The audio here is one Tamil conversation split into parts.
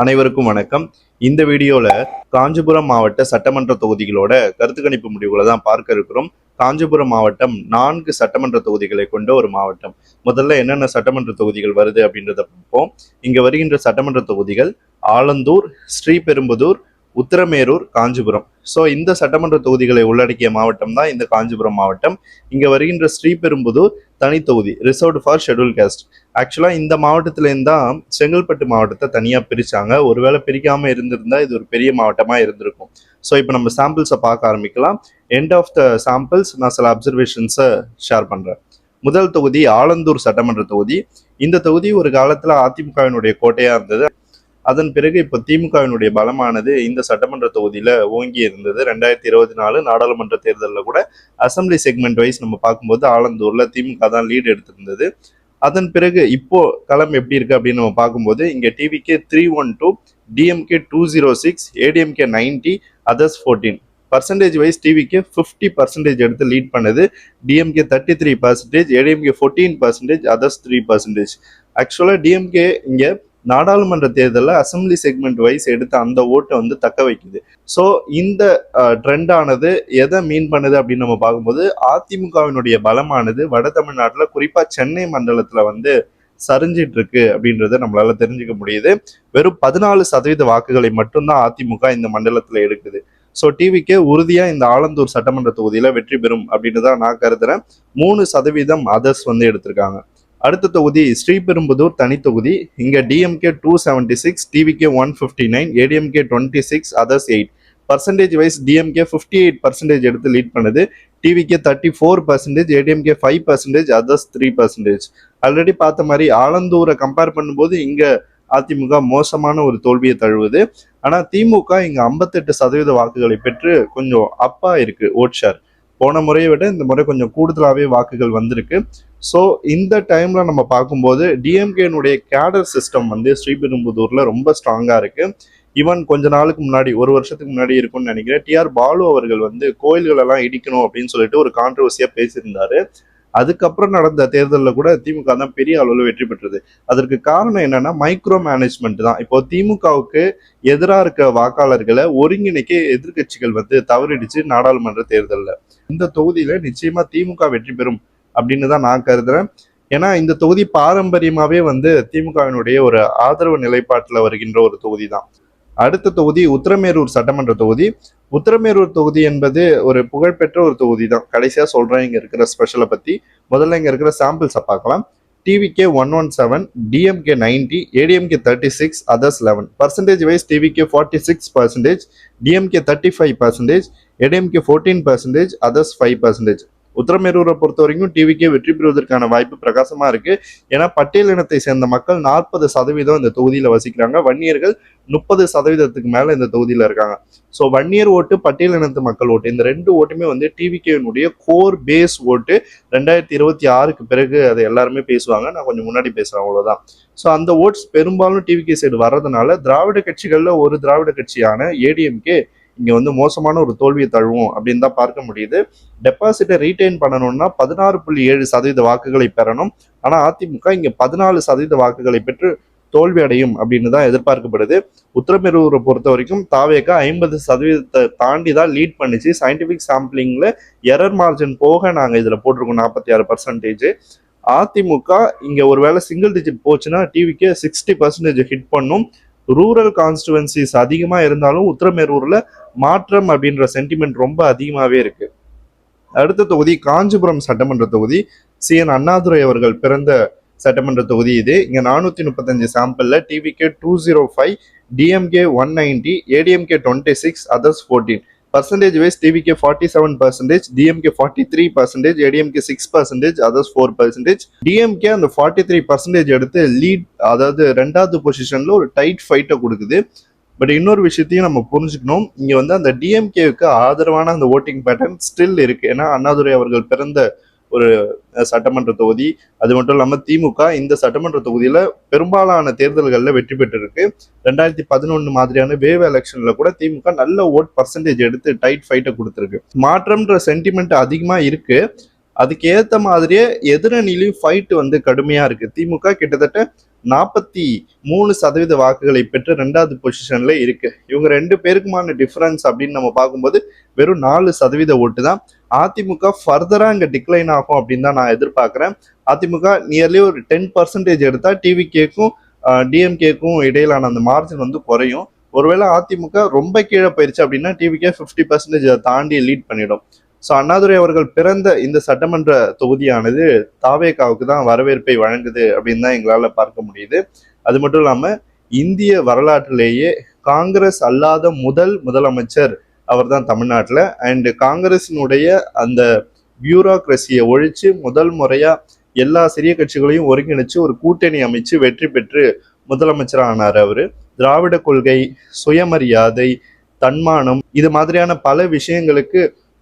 அனைவருக்கும் வணக்கம். இந்த வீடியோல காஞ்சிபுரம் மாவட்ட சட்டமன்ற தொகுதிகளோட கருத்து கணிப்பு முடிவுகளை தான் பார்க்க இருக்கிறோம். காஞ்சிபுரம் மாவட்டம் நான்கு சட்டமன்ற தொகுதிகளை கொண்ட ஒரு மாவட்டம். முதல்ல என்னென்ன சட்டமன்ற தொகுதிகள் வருது அப்படின்றத பார்ப்போம். இங்க வருகின்ற சட்டமன்ற தொகுதிகள் ஆலந்தூர் ஸ்ரீபெரும்புதூர் உத்திரமேரூர் காஞ்சிபுரம். ஸோ இந்த சட்டமன்ற தொகுதிகளை உள்ளடக்கிய மாவட்டம் தான் இந்த காஞ்சிபுரம் மாவட்டம். இங்கே வருகின்ற ஸ்ரீபெரும்புதூர் தனித்தொகுதி ரிசர்வ்டு ஃபார் ஷெட்யூல் காஸ்ட் ஆக்சுவலாக இந்த மாவட்டத்துலேருந்து தான் செங்கல்பட்டு மாவட்டத்தை தனியாக பிரித்தாங்க ஒருவேளை பிரிக்காமல் இருந்திருந்தால் இது ஒரு பெரிய மாவட்டமாக இருந்திருக்கும். ஸோ இப்போ நம்ம சாம்பிள்ஸை பார்க்க ஆரம்பிக்கலாம். எண்ட் ஆஃப் த சாம்பிள்ஸ் நான் சில அப்சர்வேஷன்ஸை ஷேர் பண்ணுறேன் முதல் தொகுதி ஆலந்தூர் சட்டமன்ற தொகுதி. இந்த தொகுதி ஒரு காலத்தில் அதிமுகவினுடைய கோட்டையாக இருந்தது. அதன் பிறகு இப்போ திமுகவினுடைய பலமானது இந்த சட்டமன்ற தொகுதியில ஓங்கி இருந்தது. ரெண்டாயிரத்தி இருபத்தி நாலு நாடாளுமன்ற தேர்தலில் கூட அசம்பிளி செக்மெண்ட் வைஸ் நம்ம பார்க்கும்போது ஆலந்தூர்ல திமுக தான் லீடு எடுத்திருந்தது. அதன் பிறகு இப்போ களம் எப்படி இருக்கு அப்படின்னு நம்ம பார்க்கும்போது இங்க TVK three one two DMK two zero six ADMK ninety others fourteen percentage wise டிவிக்கு ஃபிஃப்டி பர்சன்டேஜ் எடுத்து லீட் பண்ணுது. DMK thirty three percentage ADMK fourteen percentage others three percentage ஆக்சுவலாக டிஎம்கே இங்கே நாடாளுமன்ற தேர்தலில் அசம்பிளி செக்மெண்ட் வைஸ் எடுத்த அந்த ஓட்டை வந்து தக்க வைக்குது. ஸோ இந்த ட்ரெண்டானது எதை மீன் பண்ணுது அப்படின்னு நம்ம பார்க்கும்போது அதிமுகவினுடைய பலமானது வட தமிழ்நாட்டில் குறிப்பாக சென்னை மண்டலத்தில் வந்து சரிஞ்சிட்டு இருக்கு அப்படின்றத நம்மளால தெரிஞ்சுக்க முடியுது. வெறும் பதினாலு சதவீத வாக்குகளை மட்டும்தான் அதிமுக இந்த மண்டலத்தில் எடுக்குது. ஸோ டிவிக்கு உறுதியாக இந்த ஆலந்தூர் சட்டமன்ற தொகுதியில் வெற்றி பெறும் அப்படின்னு தான் நான் கருதுறேன். மூணு சதவீதம் அதர்ஸ் வந்து எடுத்திருக்காங்க. அடுத்த தொகுதி ஸ்ரீபெரும்புதூர் தனி தொகுதி. DMK two seventy six TVK one fifty nine ADMK twenty six others eight percentage wise DMK fifty eight percentage எடுத்து லீட் பண்ணுது. TVK thirty four percentage ADMK five percentage others three percentage already பார்த்த மாதிரி ஆலந்தூரை கம்பேர் பண்ணும்போது இங்கே அதிமுக மோசமான ஒரு தோல்வியை தழுவுது. ஆனால் திமுக இங்கே ஐம்பத்தெட்டு சதவீத வாக்குகளை பெற்று கொஞ்சம் அப்பா இருக்கு ஓட் ஷேர் போன முறையை விட இந்த முறை கொஞ்சம் கூடுதலாகவே வாக்குகள் வந்திருக்கு. ஸோ இந்த டைமில் நம்ம பார்க்கும்போது டிஎம்கேனுடைய கேடர் சிஸ்டம் வந்து ஸ்ரீபெரும்புதூரில் ரொம்ப ஸ்ட்ராங்காக இருக்குது ஈவன் கொஞ்ச நாளுக்கு முன்னாடி ஒரு வருஷத்துக்கு முன்னாடி இருக்கும்னு நினைக்கிறேன். டிஆர் பாலு அவர்கள் வந்து கோயில்களெல்லாம் இடிக்கணும் அப்படின்னு சொல்லிட்டு ஒரு கான்ட்ரவர்சியாக பேசியிருந்தாரு. அதுக்கப்புறம் நடந்த தேர்தலில் கூட திமுக தான் பெரிய அளவில் வெற்றி பெற்றது. அதற்கு காரணம் என்னன்னா மைக்ரோ மேனேஜ்மெண்ட் தான். இப்போ திமுகவுக்கு எதிராக இருக்க வாக்காளர்களை ஒருங்கிணைக்க எதிர்க்கட்சிகள் வந்து தவறிடுச்சு நாடாளுமன்ற தேர்தலில். இந்த தொகுதியில நிச்சயமா திமுக வெற்றி பெறும் அப்படின்னு தான் நான் கருதுறேன். ஏன்னா இந்த தொகுதி பாரம்பரியமாவே வந்து திமுகவினுடைய ஒரு ஆதரவு நிலைப்பாட்டில் வருகின்ற ஒரு தொகுதி தான். அடுத்த தொகுதி உத்தரமேரூர் சட்டமன்ற தொகுதி. உத்தரமேரூர் தொகுதி என்பது ஒரு புகழ்பெற்ற ஒரு தொகுதி தான் கடைசியாக சொல்கிறேன் இங்கே இருக்கிற ஸ்பெஷலை பற்றி முதல்ல இங்கே இருக்கிற சாம்பிள்ஸை பார்க்கலாம். TVK one one seven DMK ninety ADMK thirty six others eleven percentage wise TVK forty six percentage DMK thirty five percentage ADMK fourteen percentage others five percentage உத்தரமேரூரை பொறுத்த வரைக்கும் டிவிக்கே வெற்றி பெறுவதற்கான வாய்ப்பு பிரகாசமா இருக்கு. ஏன்னா பட்டியல் இனத்தை சேர்ந்த மக்கள் நாற்பது சதவீதம் இந்த தொகுதியில வசிக்கிறாங்க. வன்னியர்கள் முப்பது சதவீதத்துக்கு மேல இந்த தொகுதியில இருக்காங்க. ஸோ வன்னியர் ஓட்டு பட்டியல் இனத்து மக்கள் ஓட்டு இந்த ரெண்டு ஓட்டுமே வந்து டிவிகேனுடைய கோர் பேஸ் ஓட்டு. ரெண்டாயிரத்தி இருபத்தி ஆறுக்கு பிறகு அதை எல்லாருமே பேசுவாங்க. நான் கொஞ்சம் முன்னாடி பேசுறேன் அவ்வளவுதான். ஸோ அந்த ஓட்ஸ் பெரும்பாலும் டிவிகே சைடு வர்றதுனால திராவிட கட்சிகள்ல ஒரு திராவிட கட்சியான ஏடிஎம்கே இங்கே வந்து மோசமான ஒரு தோல்வியை தழுவும் அப்படின்னு தான் பார்க்க முடியுது. டெபாசிட்டை ரீட்டைன் பண்ணணும்னா பதினாறு புள்ளி ஏழு சதவீத வாக்குகளை பெறணும். ஆனால் அதிமுக இங்கே பதினாலு சதவீத வாக்குகளை பெற்று தோல்வி அடையும் அப்படின்னு தான் எதிர்பார்க்கப்படுது. உத்தரமேரூரை பொறுத்த வரைக்கும் தாவேக்கா ஐம்பது சதவீதத்தை தாண்டி தான் லீட் பண்ணிச்சு. சயின்டிஃபிக் சாம்பிளிங்கில் எரர் மார்ஜின் போக நாங்கள் இதில் போட்டிருக்கோம் நாற்பத்தி ஆறு பர்சன்டேஜ் அதிமுக இங்கே ஒருவேளை சிங்கிள் டிஜிட் போச்சுன்னா டிவிக்கு சிக்ஸ்டி பர்சன்டேஜ் ஹிட் பண்ணும். ரூரல் கான்ஸ்டுவன்சிஸ் அதிகமாக இருந்தாலும் உத்தரமேரூரில் மாற்றம் அப்படின்ற சென்டிமெண்ட் ரொம்ப அதிகமாகவே இருக்கு. அடுத்த தொகுதி காஞ்சிபுரம் சட்டமன்ற தொகுதி. சி. என். அண்ணாதுரை அவர்கள் பிறந்த சட்டமன்ற தொகுதி இது. இங்கே நானூற்றி முப்பத்தஞ்சு சாம்பிளில் TVK two zero five DMK one ninety ADMK twenty six others fourteen percentage wise TVK forty seven percentage DMK forty three percentage ADMK six percentage others four percentage DMK அந்த ஃபார்ட்டி த்ரீ பர்சன்டேஜ் எடுத்து லீட் அதாவது ரெண்டாவது பொசிஷனில் ஒரு டைட் ஃபைட்டை கொடுக்குது. பட் இன்னொரு விஷயத்தையும் நம்ம புரிஞ்சுக்கணும். இங்கே வந்து அந்த டிஎம்கேவுக்கு ஆதரவான அந்த ஓட்டிங் பேட்டர்ன் ஸ்டில் இருக்கு. ஏன்னா அண்ணாதுரை அவர்கள் பிறந்த ஒரு சட்டமன்ற தொகுதி. அது மட்டும் இல்லாமல் திமுக இந்த சட்டமன்ற தொகுதியில் பெரும்பாலான தேர்தல்களில் வெற்றி பெற்றிருக்கு. ரெண்டாயிரத்தி பதினொன்று மாதிரியான வேவ் எலெக்ஷனில் கூட திமுக நல்ல ஓட் பர்சன்டேஜ் எடுத்து டைட் ஃபைட்டை கொடுத்துருக்கு. மாற்றம்ன்ற சென்டிமெண்ட் அதிகமாக இருக்கு. அதுக்கு ஏற்ற மாதிரியே எதிரணிலையும் ஃபைட் வந்து கடுமையாக இருக்கு. திமுக கிட்டத்தட்ட நாற்பத்தி மூணு சதவீத வாக்குகளை பெற்று ரெண்டாவது பொசிஷன்ல இருக்கு. இவங்க ரெண்டு பேருக்குமான டிஃபரன்ஸ் அப்படின்னு நம்ம பார்க்கும்போது வெறும் நாலு சதவீத ஓட்டு தான். அதிமுக ஃபர்தராக இங்கே டிக்ளைன் ஆகும் அப்படின்னு தான் நான் எதிர்பார்க்குறேன். அதிமுக நியர்லி ஒரு டென் பர்சன்டேஜ் எடுத்தால் டிவிகேக்கும் டிஎம்கேக்கும் இடையிலான அந்த மார்ஜின் வந்து குறையும். ஒருவேளை அதிமுக ரொம்ப கீழே போயிடுச்சு அப்படின்னா டிவிக்கே ஃபிஃப்டி பர்சன்டேஜ் தாண்டி லீட் பண்ணிடும். ஸோ அண்ணாதுரை அவர்கள் பிறந்த இந்த சட்டமன்ற தொகுதியானது தாவேகாவுக்கு தான் வரவேற்பை வழங்குது அப்படின்னு தான் எங்களால் பார்க்க முடியுது. அது மட்டும் இல்லாமல் இந்திய வரலாற்றிலேயே காங்கிரஸ் அல்லாத முதல் முதலமைச்சர் அவர் தான் தமிழ்நாட்டில். அண்டு காங்கிரசினுடைய அந்த பியூரோக்ரஸியை ஒழித்து முதல் முறையாக எல்லா சிறிய கட்சிகளையும் ஒருங்கிணைச்சு ஒரு கூட்டணி அமைச்சு வெற்றி பெற்று முதலமைச்சர் ஆனார் அவர். திராவிட கொள்கை சுயமரியாதை தன்மானம் இது மாதிரியான பல விஷயங்களுக்கு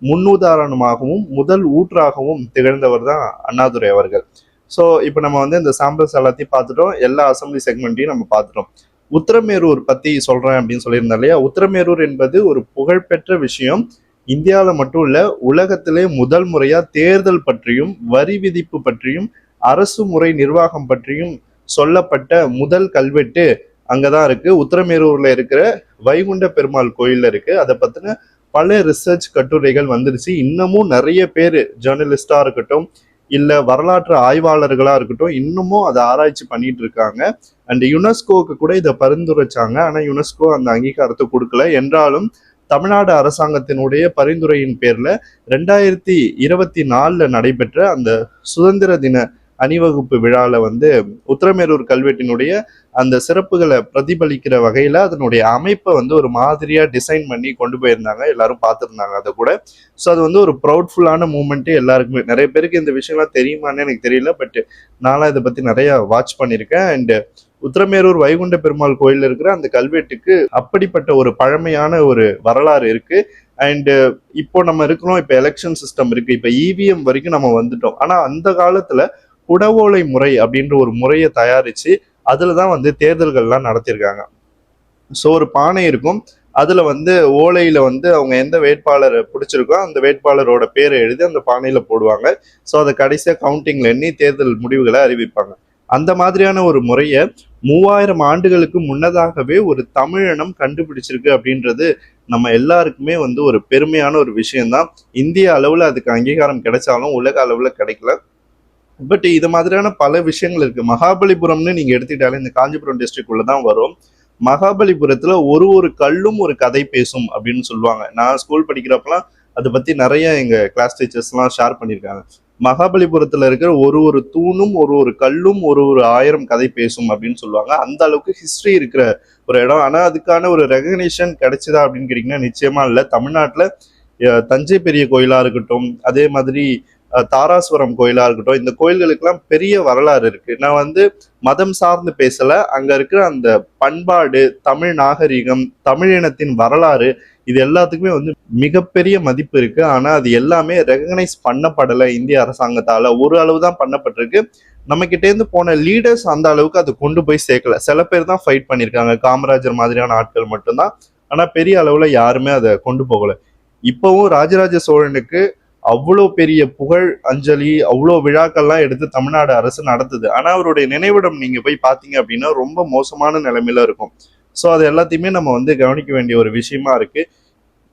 முன்னுதாரணமாகவும் முதல் ஊற்றாகவும் திகழ்ந்தவர் தான் அண்ணாதுரை அவர்கள். ஸோ இப்போ நம்ம வந்து இந்த சாம்பிள்ஸ் எல்லாத்தையும் பார்த்துட்டோம். எல்லா அசம்பிளி செக்மெண்ட்டையும் நம்ம பார்த்துட்டோம். உத்தரமேரூர் பத்தி சொல்றேன் அப்படின்னு சொல்லியிருந்தேன் இல்லையா? உத்தரமேரூர் என்பது ஒரு புகழ்பெற்ற விஷயம். இந்தியாவில் மட்டும் இல்ல உலகத்திலே முதல் முறையா தேர்தல் பற்றியும் வரி விதிப்பு பற்றியும் அரசு முறை நிர்வாகம் பற்றியும் சொல்லப்பட்ட முதல் கல்வெட்டு அங்கதான் இருக்கு. உத்தரமேரூரில் இருக்கிற வைகுண்ட பெருமாள் கோயில்ல இருக்கு. அதை பத்தின பல ரிசர்ச் கட்டுரைகள் வந்துருச்சு. இன்னமும் நிறைய பேர் ஜேர்னலிஸ்டாக இருக்கட்டும் இல்லை வரலாற்று ஆய்வாளர்களாக இருக்கட்டும் இன்னமும் அதை ஆராய்ச்சி பண்ணிட்டு இருக்காங்க. அண்ட் யுனெஸ்கோவுக்கு கூட இதை பரிந்துரைச்சாங்க. ஆனால் யுனெஸ்கோ அந்த அங்கீகாரத்தை கொடுக்கல. என்றாலும் தமிழ்நாடு அரசாங்கத்தினுடைய பரிந்துரையின் பேரில் ரெண்டாயிரத்தி இருபத்தி நாலில் நடைபெற்ற அந்த சுதந்திர தின அணிவகுப்பு விழாவில் வந்து உத்தரமேரூர் கல்வெட்டினுடைய அந்த சிறப்புகளை பிரதிபலிக்கிற வகையில் அதனுடைய அமைப்பை வந்து ஒரு மாதிரியாக டிசைன் பண்ணி கொண்டு போயிருந்தாங்க. எல்லாரும் பார்த்துருந்தாங்க அதை கூட. ஸோ அது வந்து ஒரு ப்ரௌட்ஃபுல்லான மூமெண்ட்டு எல்லாருக்குமே. நிறைய பேருக்கு இந்த விஷயம்லாம் தெரியுமான்னு எனக்கு தெரியல பட் நான்லாம் இதை பற்றி நிறையா வாட்ச் பண்ணியிருக்கேன். அண்டு உத்தரமேரூர் வைகுண்ட பெருமாள் கோயில் இருக்கிற அந்த கல்வெட்டுக்கு அப்படிப்பட்ட ஒரு பழமையான ஒரு வரலாறு இருக்கு. அண்டு இப்போ நம்ம இருக்கிறோம் இப்போ எலெக்ஷன் சிஸ்டம் இருக்கு. இப்போ இவிஎம் வரைக்கும் நம்ம வந்துட்டோம். ஆனால் அந்த காலத்துல குடவோலை முறை அப்படின்ற ஒரு முறையை தயாரிச்சு அதில் தான் வந்து தேர்தல்கள்லாம் நடத்தியிருக்காங்க ஸோ ஒரு பானை இருக்கும். அதில் வந்து ஓலையில் வந்து அவங்க எந்த வேட்பாளர் பிடிச்சிருக்கோ அந்த வேட்பாளரோட பேரை எழுதி அந்த பானையில் போடுவாங்க. ஸோ அதை கடைசியாக கவுண்டிங்கில் எண்ணி தேர்தல் முடிவுகளை அறிவிப்பாங்க. அந்த மாதிரியான ஒரு முறையை மூவாயிரம் ஆண்டுகளுக்கு முன்னதாகவே ஒரு தமிழினம் கண்டுபிடிச்சிருக்கு அப்படின்றது நம்ம எல்லாருக்குமே வந்து ஒரு பெருமையான ஒரு விஷயம்தான். இந்திய அளவில் அதுக்கு அங்கீகாரம் கிடைச்சாலும் உலக அளவில் கிடைக்கல. பட் இது மாதிரியான பல விஷயங்கள் இருக்கு. மகாபலிபுரம்னு நீங்க எடுத்துக்கிட்டாலே இந்த காஞ்சிபுரம் டிஸ்ட்ரிக்ட் தான் வரும். மகாபலிபுரத்துல ஒரு ஒரு கல்லும் ஒரு கதை பேசும் அப்படின்னு சொல்லுவாங்க. நான் ஸ்கூல் படிக்கிறப்பலாம் அதை பத்தி நிறைய எங்க கிளாஸ் டீச்சர்ஸ்லாம் ஷேர் பண்ணியிருக்காங்க. மகாபலிபுரத்துல இருக்கிற ஒரு ஒரு தூணும் ஒரு ஒரு கல்லும் ஒரு ஒரு ஆயிரம் கதை பேசும் அப்படின்னு சொல்லுவாங்க. அந்த அளவுக்கு ஹிஸ்டரி இருக்கிற ஒரு இடம். ஆனா அதுக்கான ஒரு ரெகக்னேஷன் கிடைச்சதா அப்படின்னு கேட்டீங்கன்னா நிச்சயமா இல்லை. தமிழ்நாட்டுல தஞ்சை பெரிய கோயிலா இருக்கட்டும் அதே மாதிரி தாராசுரம் கோயிலாக இருக்கட்டும் இந்த கோயில்களுக்கெல்லாம் பெரிய வரலாறு இருக்கு. நான் வந்து மதம் சார்ந்து பேசலை. அங்கே இருக்கிற அந்த பண்பாடு தமிழ் நாகரிகம் தமிழினத்தின் வரலாறு இது எல்லாத்துக்குமே வந்து மிகப்பெரிய மதிப்பு இருக்கு. ஆனால் அது எல்லாமே ரெகக்னைஸ் பண்ணப்படலை இந்திய அரசாங்கத்தால். ஒரு அளவு தான் பண்ணப்பட்டிருக்கு நம்மகிட்டேருந்து போன லீடர்ஸ் அந்த அளவுக்கு அதை கொண்டு போய் சேர்க்கல. சில பேர் தான் ஃபைட் பண்ணியிருக்காங்க. காமராஜர் மாதிரியான ஆட்கள் மட்டும்தான். ஆனால் பெரிய அளவில் யாருமே அதை கொண்டு போகலை. இப்போவும் ராஜராஜ சோழனுக்கு அவ்வளோ பெரிய புகழ் அஞ்சலி அவ்வளோ விழாக்கள்லாம் எடுத்து தமிழ்நாடு அரசு நடத்துது. ஆனால் அவருடைய நினைவிடம் நீங்கள் போய் பார்த்தீங்க அப்படின்னா ரொம்ப மோசமான நிலைமையில இருக்கும். ஸோ அது எல்லாத்தையுமே நம்ம வந்து கவனிக்க வேண்டிய ஒரு விஷயமா இருக்கு.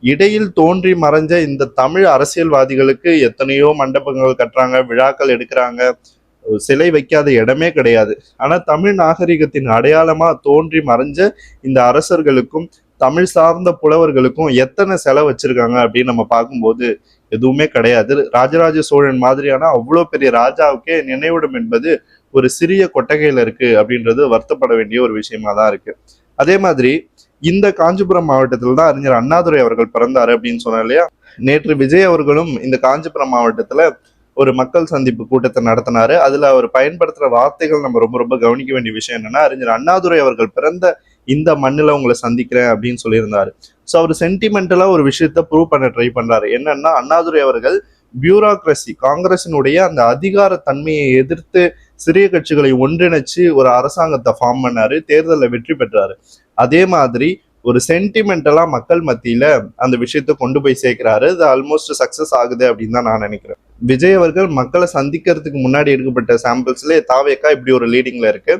இடையில் தோன்றி மறைஞ்ச இந்த தமிழ் அரசியல்வாதிகளுக்கு எத்தனையோ மண்டபங்கள் கட்டுறாங்க விழாக்கள் எடுக்கிறாங்க. சிலை வைக்காத இடமே கிடையாது. ஆனால் தமிழ் நாகரிகத்தின் அடையாளமாக தோன்றி மறைஞ்ச இந்த அரசர்களுக்கும் தமிழ் சார்ந்த புலவர்களுக்கும் எத்தனை செலவு வச்சிருக்காங்க அப்படின்னு நம்ம பார்க்கும்போது எதுவுமே கிடையாது. ராஜராஜ சோழன் மாதிரியான அவ்வளோ பெரிய ராஜாவுக்கே நினைவிடம் என்பது ஒரு சிறிய கொட்டகையில இருக்கு அப்படின்றது வருத்தப்பட வேண்டிய ஒரு விஷயமா தான் இருக்கு. அதே மாதிரி இந்த காஞ்சிபுரம் மாவட்டத்தில் தான் அறிஞர் அண்ணாதுரை அவர்கள் பிறந்தாரு அப்படின்னு சொன்னேன் இல்லையா? நேற்று விஜய் அவர்களும் இந்த காஞ்சிபுரம் மாவட்டத்துல ஒரு மக்கள் சந்திப்பு கூட்டத்தை நடத்தினாரு. அதுல அவர் பயன்படுத்துற வார்த்தைகள் நம்ம ரொம்ப ரொம்ப கவனிக்க வேண்டிய விஷயம் என்னன்னா அறிஞர் அண்ணாதுரை அவர்கள் பிறந்த இந்த மண்ணில் உங்களை சந்திக்கிறேன் அப்படின்னு சொல்லியிருந்தாரு. ஸோ அவர் சென்டிமெண்டலாக ஒரு விஷயத்த ப்ரூவ் பண்ண ட்ரை பண்ணுறாரு என்னன்னா அண்ணாதுரை அவர்கள் பியூரோக்ரஸி காங்கிரசினுடைய அந்த அதிகார தன்மையை எதிர்த்து சிறிய கட்சிகளை ஒன்றிணைச்சு ஒரு அரசாங்கத்தை ஃபார்ம் பண்ணாரு தேர்தலில் வெற்றி பெற்றாரு. அதே மாதிரி ஒரு சென்டிமெண்டலா மக்கள் மத்தியில அந்த விஷயத்த கொண்டு போய் சேர்க்கிறாரு. இது ஆல்மோஸ்ட் சக்சஸ் ஆகுது அப்படின்னு தான் நான் நினைக்கிறேன். விஜய் அவர்கள் மக்களை சந்திக்கிறதுக்கு முன்னாடி எடுக்கப்பட்ட சாம்பிள்ஸ்ல தாவேக்கா இப்படி ஒரு லீடிங்ல இருக்கு.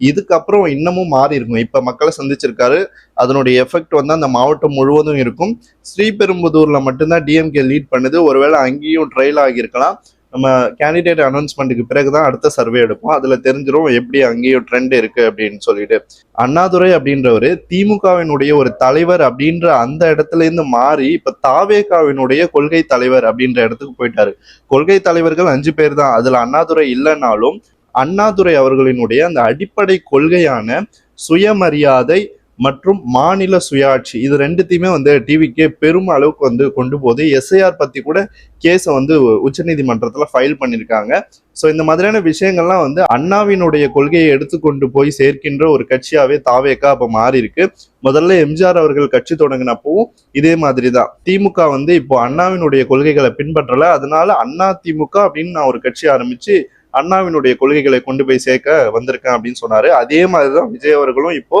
இதுக்கப்புறம் இன்னமும் மாறி இருக்கும். இப்ப மக்களை சந்திச்சிருக்காரு. அதனுடைய எஃபெக்ட் வந்து அந்த மாவட்டம் முழுவதும் இருக்கும். ஸ்ரீபெரும்புதூர்ல மட்டும்தான் டிஎம்கே லீட் பண்ணுது. ஒருவேளை அங்கேயும் ட்ரையல் ஆகியிருக்கலாம். நம்ம கேண்டிடேட் அனௌன்ஸ்மெண்ட்டுக்கு பிறகுதான் அடுத்த சர்வே எடுப்போம். அதில் தெரிஞ்சிரும் எப்படி அங்கேயும் ட்ரெண்ட் இருக்கு அப்படின்னு சொல்லிட்டு. அண்ணாதுரை அப்படின்றவர் திமுகவினுடைய ஒரு தலைவர் அப்படின்ற அந்த இடத்துலேருந்து மாறி இப்போ தாவேகாவினுடைய கொள்கை தலைவர் அப்படின்ற இடத்துக்கு போயிட்டாரு. கொள்கை தலைவர்கள் அஞ்சு பேர் தான் அதில் அண்ணாதுரை இல்லைனாலும் அண்ணாதுரை அவர்களினுடைய அந்த அடிப்படை கொள்கையான சுயமரியாதை மற்றும் மாநில சுயாட்சி. இது ரெண்டுத்தையுமே வந்து டிவிக்கே பெரும் அளவுக்கு வந்து கொண்டு போகுது. எஸ்ஐஆர் பத்தி கூட கேஸை வந்து உச்சநீதிமன்றத்தில் ஃபைல் பண்ணியிருக்காங்க ஸோ இந்த மாதிரியான விஷயங்கள்லாம் வந்து அண்ணாவினுடைய கொள்கையை எடுத்துக்கொண்டு போய் சேர்க்கின்ற ஒரு கட்சியாகவே தாவேக்கா அப்போ மாறி இருக்கு முதல்ல எம்ஜிஆர் அவர்கள் கட்சி தொடங்கினப்பவும் இதே மாதிரி தான் திமுக வந்து இப்போ அண்ணாவினுடைய கொள்கைகளை பின்பற்றலை. அதனால அண்ணா திமுக அப்படின்னு நான் ஒரு கட்சி ஆரம்பிச்சு அண்ணாவினுடைய கொள்கைகளை கொண்டு போய் சேர்க்க வந்திருக்கேன் அப்படின்னு சொன்னாரு. அதே மாதிரிதான் விஜய் அவர்களும் இப்போ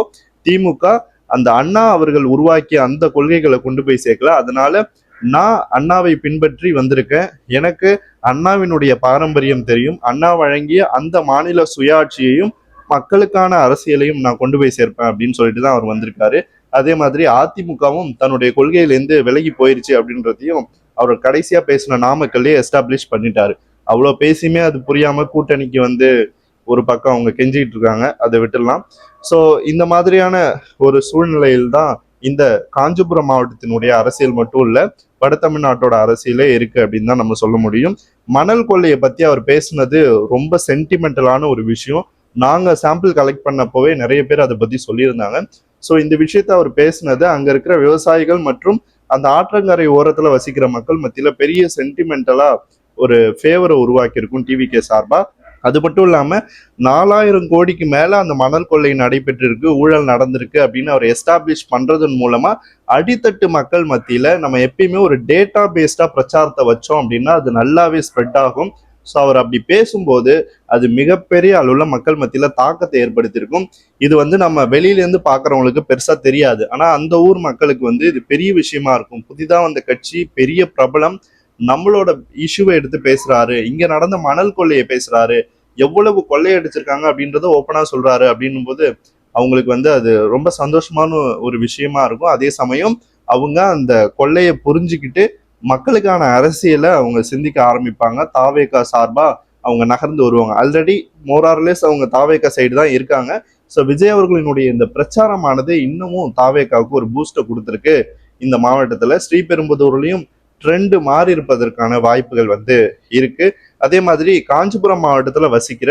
திமுக அந்த அண்ணா அவர்கள் உருவாக்கிய அந்த கொள்கைகளை கொண்டு போய் சேர்க்கல. அதனால நான் அண்ணாவை பின்பற்றி வந்திருக்கேன். எனக்கு அண்ணாவினுடைய பாரம்பரியம் தெரியும். அண்ணா வழங்கிய அந்த மாநில சுயாட்சியையும் மக்களுக்கான அரசியலையும் நான் கொண்டு போய் சேர்ப்பேன் அப்படின்னு சொல்லிட்டு தான் அவர் வந்திருக்காரு. அதே மாதிரி அதிமுகவும் தன்னுடைய கொள்கையிலேருந்து விலகி போயிருச்சு அப்படின்றதையும் அவர் கடைசியா பேசின நாமக்கல்லே எஸ்டாப்ளிஷ் பண்ணிட்டாரு. அவ்வளோ பேசியுமே அது புரியாம கூட்டணிக்கு வந்து ஒரு பக்கம் அவங்க கெஞ்சிக்கிட்டு இருக்காங்க அதை விட்டுடலாம். ஸோ இந்த மாதிரியான ஒரு சூழ்நிலையில் தான் இந்த காஞ்சிபுரம் மாவட்டத்தினுடைய அரசியல் மட்டும் இல்ல வட தமிழ்நாட்டோட அரசியலே இருக்கு அப்படின்னு தான் நம்ம சொல்ல முடியும். மணல் கொள்ளையை பத்தி அவர் பேசுனது ரொம்ப சென்டிமெண்டலான ஒரு விஷயம். நாங்க சாம்பிள் கலெக்ட் பண்ணப்போவே நிறைய பேர் அதை பத்தி சொல்லியிருந்தாங்க. ஸோ இந்த விஷயத்த அவர் பேசுனது அங்க இருக்கிற விவசாயிகள் மற்றும் அந்த ஆற்றங்கரை ஓரத்துல வசிக்கிற மக்கள் மத்தியில பெரிய சென்டிமெண்டலா ஒரு ஃபேவரை உருவாக்கியிருக்கும் டிவி டிவிகே சார்பா. அது மட்டும் இல்லாம நாலாயிரம் கோடிக்கு மேல அந்த மணல் கொள்ளை நடைபெற்றிருக்கு ஊழல் நடந்திருக்கு அப்படின்னு அவர் எஸ்டாப்ளிஷ் பண்றதன் மூலமா அடித்தட்டு மக்கள் மத்தியில நம்ம எப்பயுமே ஒரு டேட்டா பேஸ்டா பிரச்சாரத்தை வச்சோம் அப்படின்னா அது நல்லாவே ஸ்ப்ரெட் ஆகும். ஸோ அவர் அப்படி பேசும்போது அது மிகப்பெரிய அளவுல மக்கள் மத்தியில தாக்கத்தை ஏற்படுத்தியிருக்கும். இது வந்து நம்ம வெளியிலேருந்து பார்க்குறவங்களுக்கு பாக்குறவங்களுக்கு பெருசா தெரியாது. ஆனா அந்த ஊர் மக்களுக்கு வந்து இது பெரிய விஷயமா இருக்கும். புதிதாக வந்த கட்சி பெரிய பிரபலம் நம்மளோட இஷ்யூவை எடுத்து பேசுறாரு. இங்க நடந்த மணல் கொள்ளையை பேசுறாரு. எவ்வளவு கொள்ளையடிச்சிருக்காங்க அப்படின்றத ஓப்பனா சொல்றாரு அப்படின்னும் போது அவங்களுக்கு வந்து அது ரொம்ப சந்தோஷமான ஒரு விஷயமா இருக்கும். அதே சமயம் அவங்க அந்த கொள்ளையை புரிஞ்சுக்கிட்டு மக்களுக்கான அரசியலை அவங்க சிந்திக்க ஆரம்பிப்பாங்க. தாவேக்கா சார்பா அவங்க நகர்ந்து வருவாங்க. ஆல்ரெடி மோரார்லெஸ் அவங்க தாவேகா சைடு தான் இருக்காங்க. ஸோ விஜய் அவர்களினுடைய இந்த பிரச்சாரமானது இன்னமும் தாவேகாவுக்கு ஒரு பூஸ்டை கொடுத்துருக்கு. இந்த மாவட்டத்தில் ஸ்ரீபெரும்புதூர்லயும் ட்ரெண்டு மாறி இருப்பதற்கான வாய்ப்புகள் வந்து இருக்கு. அதே மாதிரி காஞ்சிபுரம் மாவட்டத்தில் வசிக்கிற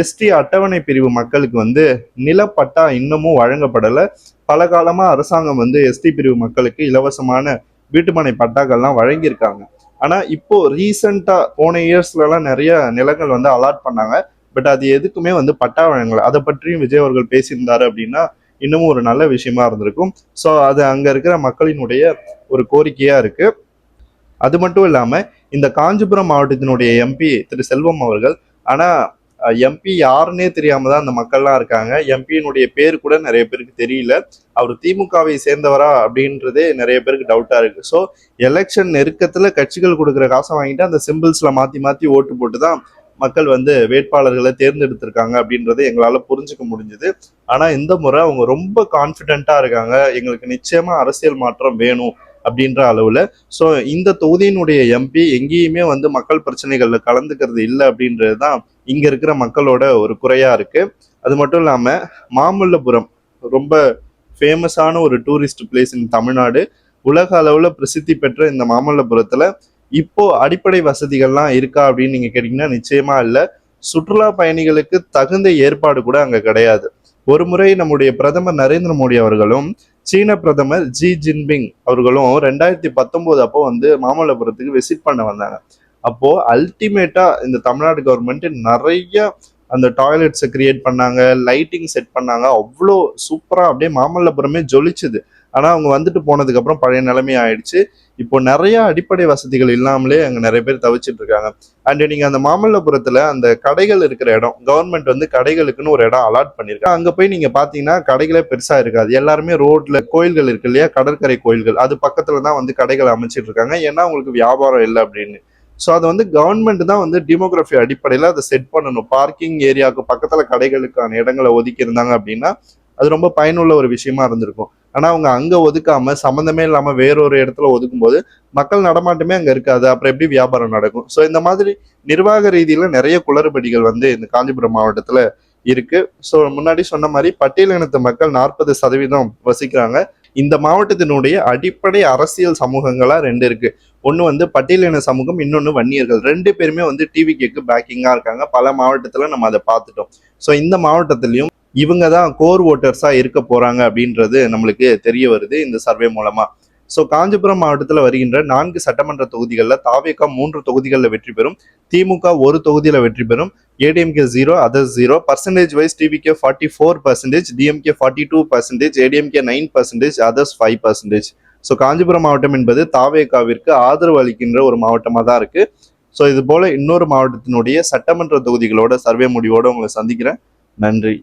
எஸ்டி அட்டவணை பிரிவு மக்களுக்கு வந்து நிலப்பட்டா இன்னமும் வழங்கப்படலை. பல காலமாக அரசாங்கம் வந்து எஸ்டி பிரிவு மக்களுக்கு இலவசமான வீட்டுமனை பட்டாக்கள்லாம் வழங்கியிருக்காங்க. ஆனால் இப்போ ரீசெண்டா போன இயர்ஸ்லலாம் நிறைய நிலங்கள் வந்து அலாட் பண்ணாங்க. பட் அது எதுக்குமே வந்து பட்டா வழங்கலை. அதை பற்றியும் விஜய் அவர்கள் பேசியிருந்தாரு அப்படின்னா இன்னமும் ஒரு நல்ல விஷயமா இருந்திருக்கும். ஸோ அது அங்கே இருக்கிற மக்களினுடைய ஒரு கோரிக்கையாக இருக்குது அது மட்டும் இல்லாமல் இந்த காஞ்சிபுரம் மாவட்டத்தினுடைய எம்பி திரு செல்வம் அவர்கள் ஆனால் எம்பி யாருன்னே தெரியாம தான் அந்த மக்கள்லாம் இருக்காங்க. எம்பியினுடைய பேர் கூட நிறைய பேருக்கு தெரியல. அவர் திமுகவை சேர்ந்தவரா அப்படின்றதே நிறைய பேருக்கு டவுட்டா இருக்கு. ஸோ எலெக்ஷன் நெருக்கத்துல கட்சிகள் கொடுக்குற காசை வாங்கிட்டு அந்த சிம்பிள்ஸ்ல மாத்தி மாத்தி ஓட்டு போட்டு தான் மக்கள் வந்து வேட்பாளர்களை தேர்ந்தெடுத்திருக்காங்க அப்படின்றத எங்களால் புரிஞ்சுக்க முடிஞ்சுது. ஆனால் இந்த முறை அவங்க ரொம்ப கான்ஃபிடென்ட்டாக இருக்காங்க. எங்களுக்கு நிச்சயமாக அரசியல் மாற்றம் வேணும். அப்படின்ற அளவில். ஸோ இந்த தொகுதியினுடைய எம்பி எங்கேயுமே வந்து மக்கள் பிரச்சனைகளில் கலந்துக்கிறது இல்லை அப்படின்றது தான் இங்கே இருக்கிற மக்களோட ஒரு குறையாக இருக்குது அது மட்டும் இல்லாமல் மாமல்லபுரம் ரொம்ப ஃபேமஸான ஒரு டூரிஸ்ட் பிளேஸ் இன் தமிழ்நாடு. உலக அளவில் பிரசித்தி பெற்ற இந்த மாமல்லபுரத்தில் இப்போ அடிப்படை வசதிகள்லாம் இருக்கா அப்படின்னு நீங்கள் கேட்டிங்கன்னா நிச்சயமாக இல்லை. சுற்றுலா பயணிகளுக்கு தகுந்த ஏற்பாடு கூட அங்கே கிடையாது. ஒரு முறை நம்முடைய பிரதமர் நரேந்திர மோடி அவர்களும் சீன பிரதமர் ஜி ஜின்பிங் அவர்களும் ரெண்டாயிரத்தி பத்தொம்போது அப்போ வந்து மாமல்லபுரத்துக்கு விசிட் பண்ண வந்தாங்க. அப்போ அல்டிமேட்டா இந்த தமிழ்நாடு கவர்மெண்ட் நிறைய அந்த டாய்லெட்ஸை கிரியேட் பண்ணாங்க லைட்டிங் செட் பண்ணாங்க. அவ்வளோ சூப்பராக அப்படியே மாமல்லபுரமே ஜொலிச்சுது. ஆனால் அவங்க வந்துட்டு போனதுக்கப்புறம் பழைய நிலைமை ஆயிடுச்சு. இப்போ நிறைய அடிப்படை வசதிகள் இல்லாமலே அங்கே நிறைய பேர் தவிச்சிட்டு இருக்காங்க. அண்ட் நீங்கள் அந்த மாமல்லபுரத்தில் அந்த கடைகள் இருக்கிற இடம் கவர்மெண்ட் வந்து கடைகளுக்குன்னு ஒரு இடம் அலாட் பண்ணியிருக்காங்க. அங்கே போய் நீங்கள் பார்த்தீங்கன்னா கடைகளே பெருசாக இருக்காது. எல்லாருமே ரோட்டில் கோயில்கள் இருக்கு இல்லையா? கடற்கரை கோயில்கள். அது பக்கத்தில் தான் வந்து கடைகள் அமைச்சிட்டு இருக்காங்க. ஏன்னா உங்களுக்கு வியாபாரம் இல்லை அப்படின்னு. ஸோ அதை வந்து கவர்மெண்ட் தான் வந்து டிமோகிராஃபி அடிப்படையில் அதை செட் பண்ணணும். பார்க்கிங் ஏரியாவுக்கு பக்கத்தில் கடைகளுக்கான இடங்களை ஒதுக்கி இருந்தாங்க அப்படின்னா அது ரொம்ப பயனுள்ள ஒரு விஷயமா இருந்திருக்கும். ஆனால் அவங்க அங்கே ஒதுக்காம சம்மந்தமே இல்லாமல் வேறொரு இடத்துல ஒதுக்கும்போது மக்கள் நடமாட்டமே அங்கே இருக்காது. அப்புறம் எப்படி வியாபாரம் நடக்கும்? ஸோ இந்த மாதிரி நிர்வாக ரீதியில் நிறைய குளறுபடிகள் வந்து இந்த காஞ்சிபுரம் மாவட்டத்தில் இருக்கு. ஸோ முன்னாடி சொன்ன மாதிரி பட்டியலினத்து மக்கள் நாற்பது சதவீதம் வசிக்கிறாங்க. இந்த மாவட்டத்தினுடைய அடிப்படை அரசியல் சமூகங்களா ரெண்டு இருக்கு. ஒன்று வந்து பட்டியலின சமூகம் இன்னொன்று வன்னியர்கள். ரெண்டு பேருமே வந்து டிவி கேக்கு பேக்கிங்காக இருக்காங்க. பல மாவட்டத்தில் நம்ம அதை பார்த்துட்டோம். ஸோ இந்த மாவட்டத்திலையும் இவங்க தான் கோர் ஓட்டர்ஸாக இருக்க போறாங்க அப்படின்றது நம்மளுக்கு தெரிய வருது இந்த சர்வே மூலமா. ஸோ காஞ்சிபுரம் மாவட்டத்தில் வருகின்ற நான்கு சட்டமன்ற தொகுதிகளில் தாவேகா மூன்று தொகுதிகளில் வெற்றி பெறும் திமுக ஒரு தொகுதியில் வெற்றி பெறும் ADMK zero others zero percentage wise TVK forty four percentage DMK forty two percentage ADMK nine percentage others five percentage so Kanchipuram மாவட்டம் என்பது தாவேகாவிற்கு ஆதரவு அளிக்கின்ற ஒரு மாவட்டமாக தான் இருக்குது ஸோ இது போல் இன்னொரு மாவட்டத்தினுடைய சட்டமன்ற தொகுதிகளோட சர்வே முடிவோடு உங்களை சந்திக்கிறேன். நன்றி.